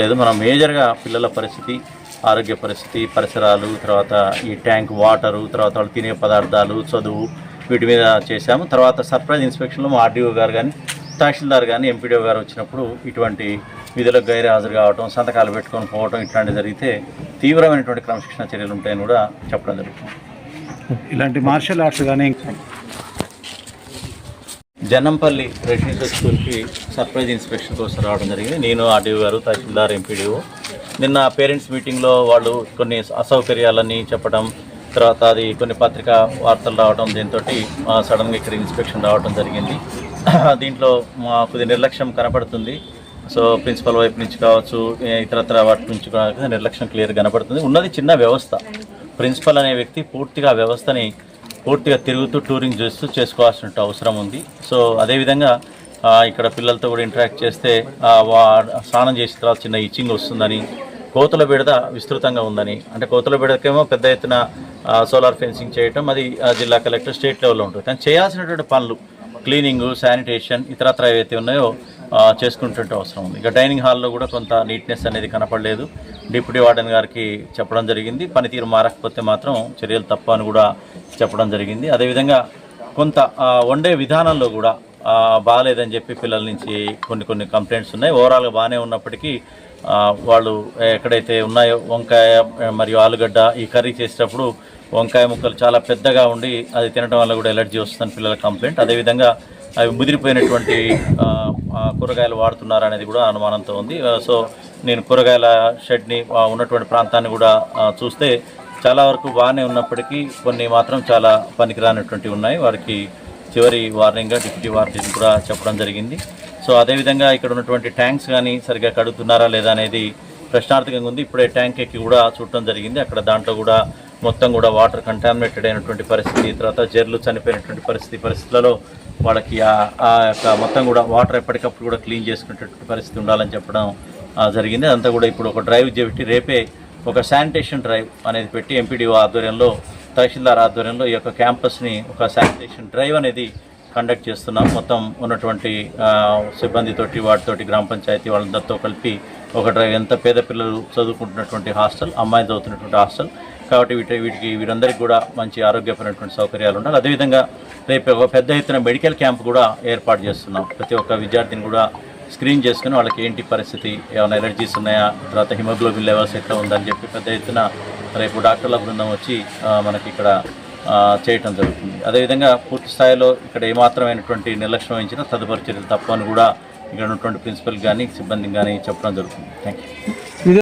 లేదు మనం మేజర్గా పిల్లల పరిస్థితి ఆరోగ్య పరిస్థితి పరిసరాలు తర్వాత ఈ ట్యాంక్ వాటరు తర్వాత వాళ్ళు తినే పదార్థాలు చదువు వీటి మీద చేశాము. తర్వాత సర్ప్రైజ్ ఇన్స్పెక్షన్లో మా ఆర్డీఓ గారు కానీ తహసీల్దార్ కానీ ఎంపీడీఓ గారు వచ్చినప్పుడు ఇటువంటి విధులకు గైరు హాజరు కావటం సంతకాలు పెట్టుకొని పోవటం ఇట్లాంటివి జరిగితే తీవ్రమైనటువంటి క్రమశిక్షణ చర్యలు ఉంటాయని కూడా చెప్పడం జరుగుతుంది. ఇలాంటి మార్షల్ ఆర్ట్స్ కానీ జనంపల్లి రెసిడెన్షియల్ స్కూల్కి సర్ప్రైజ్ ఇన్స్పెక్షన్ కోసం రావడం జరిగింది. నేను ఆర్డీఓ గారు తహసీల్దార్ ఎంపీడీఓ. నిన్న పేరెంట్స్ మీటింగ్లో వాళ్ళు కొన్ని అసౌకర్యాలని చెప్పడం తర్వాత అది కొన్ని పత్రికా వార్తలు రావడం దీంతో సడన్గా ఇక్కడ ఇన్స్పెక్షన్ రావడం జరిగింది. దీంట్లో మా కొద్ది నిర్లక్ష్యం కనపడుతుంది. సో ప్రిన్సిపల్ వైపు నుంచి కావచ్చు ఇతరత్ర వాటి నుంచి నిర్లక్ష్యం క్లియర్ కనపడుతుంది. ఉన్నది చిన్న వ్యవస్థ. ప్రిన్సిపల్ అనే వ్యక్తి పూర్తిగా వ్యవస్థని పూర్తిగా తిరుగుతూ టూరింగ్ చేస్తూ చేసుకోవాల్సిన అవసరం ఉంది. సో అదేవిధంగా ఇక్కడ పిల్లలతో కూడా ఇంటరాక్ట్ చేస్తే వా- స్నానం చేసిన తర్వాత చిన్న ఇచ్చింగ్ వస్తుందని కోతుల బెడద విస్తృతంగా ఉందని అంటే కోతుల బెడదకేమో పెద్ద ఎత్తున సోలార్ ఫెన్సింగ్ చేయటం అది జిల్లా కలెక్టర్ స్టేట్ లెవెల్లో ఉంటుంది. కానీ చేయాల్సినటువంటి పనులు క్లీనింగ్ శానిటేషన్ ఇతరత్ర ఏవైతే ఉన్నాయో చేసుకుంటుంటే అవసరం ఉంది. ఇక డైనింగ్ హాల్లో కూడా కొంత నీట్నెస్ అనేది కనపడలేదు. డిప్యూటీ వార్డెన్ గారికి చెప్పడం జరిగింది. పనితీరు మారకపోతే మాత్రం చర్యలు తప్ప అని కూడా చెప్పడం జరిగింది. అదేవిధంగా కొంత వండే విధానంలో కూడా బాగాలేదని చెప్పి పిల్లల నుంచి కొన్ని కొన్ని కంప్లైంట్స్ ఉన్నాయి. ఓవరాల్గా బాగానే ఉన్నప్పటికీ వాళ్ళు ఎక్కడైతే ఉన్నాయో వంకాయ మరియు ఆలుగడ్డ ఈ కర్రీ చేసేటప్పుడు వంకాయ ముక్కలు చాలా పెద్దగా ఉండి అది తినడం వల్ల కూడా ఎలర్జీ వస్తుందని పిల్లల కంప్లైంట్. అదేవిధంగా అవి ముదిరిపోయినటువంటి కూరగాయలు వాడుతున్నారు అనేది కూడా అనుమానంతో ఉంది. సో నేను కూరగాయల షెడ్ని ఉన్నటువంటి ప్రాంతాన్ని కూడా చూస్తే చాలా వరకు బాగానే ఉన్నప్పటికీ కొన్ని మాత్రం చాలా పనికిరానటువంటివి ఉన్నాయి. వారికి చివరి వార్నింగ్గా డిప్యూటీ వార్నింగ్ కూడా చెప్పడం జరిగింది. సో అదేవిధంగా ఇక్కడ ఉన్నటువంటి ట్యాంక్స్ కానీ సరిగ్గా కడుగుతున్నారా లేదా అనేది ప్రశ్నార్థకంగా ఉంది. ఇప్పుడే ట్యాంక్ ఎక్కి కూడా చూడటం జరిగింది. అక్కడ దాంట్లో కూడా మొత్తం కూడా వాటర్ కంటామినేటెడ్ అయినటువంటి పరిస్థితి తర్వాత జర్లు చనిపోయినటువంటి పరిస్థితి పరిస్థితులలో వాళ్ళకి ఆ- యొక్క మొత్తం కూడా వాటర్ ఎప్పటికప్పుడు కూడా క్లీన్ చేసుకునేటటువంటి పరిస్థితి ఉండాలని చెప్పడం జరిగింది. అదంతా కూడా ఇప్పుడు ఒక డ్రైవ్ చేపట్టి రేపే ఒక శానిటేషన్ డ్రైవ్ అనేది పెట్టి ఎంపీడీఓ ఆధ్వర్యంలో తహసీల్దార్ ఆధ్వర్యంలో ఈ యొక్క క్యాంపస్ని ఒక శానిటేషన్ డ్రైవ్ అనేది కండక్ట్ చేస్తున్నాం. మొత్తం ఉన్నటువంటి సిబ్బందితోటి వాటితోటి గ్రామ పంచాయతీ వాళ్ళందరితో కలిపి ఒక డ్రైవ్ ఎంత పేద పిల్లలు చదువుకుంటున్నటువంటి హాస్టల్ అమ్మాయి చదువుతున్నటువంటి హాస్టల్ కాబట్టి వీటి వీటికి వీరందరికీ కూడా మంచి ఆరోగ్యపరమైనటువంటి సౌకర్యాలు ఉండాలి. అదేవిధంగా రేపు ఒక పెద్ద ఎత్తున మెడికల్ క్యాంప్ కూడా ఏర్పాటు చేస్తున్నాం. ప్రతి ఒక్క విద్యార్థిని కూడా స్క్రీన్ చేసుకుని వాళ్ళకి ఏంటి పరిస్థితి ఏమైనా ఎలర్జీస్ ఉన్నాయా తర్వాత హిమోగ్లోబిన్ లెవెల్స్ ఎట్లా ఉందని చెప్పి పెద్ద ఎత్తున రేపు డాక్టర్ల బృందం వచ్చి మనకి ఇక్కడ చేయటం జరుగుతుంది. అదేవిధంగా పూర్తి స్థాయిలో ఇక్కడ ఏమాత్రమైనటువంటి నిర్లక్ష్యం వహించినా తదుపరి చర్యలు తప్పని కూడా ఇక్కడ ఉన్నటువంటి ప్రిన్సిపల్ కానీ సిబ్బందికి కానీ చెప్పడం జరుగుతుంది. Thank you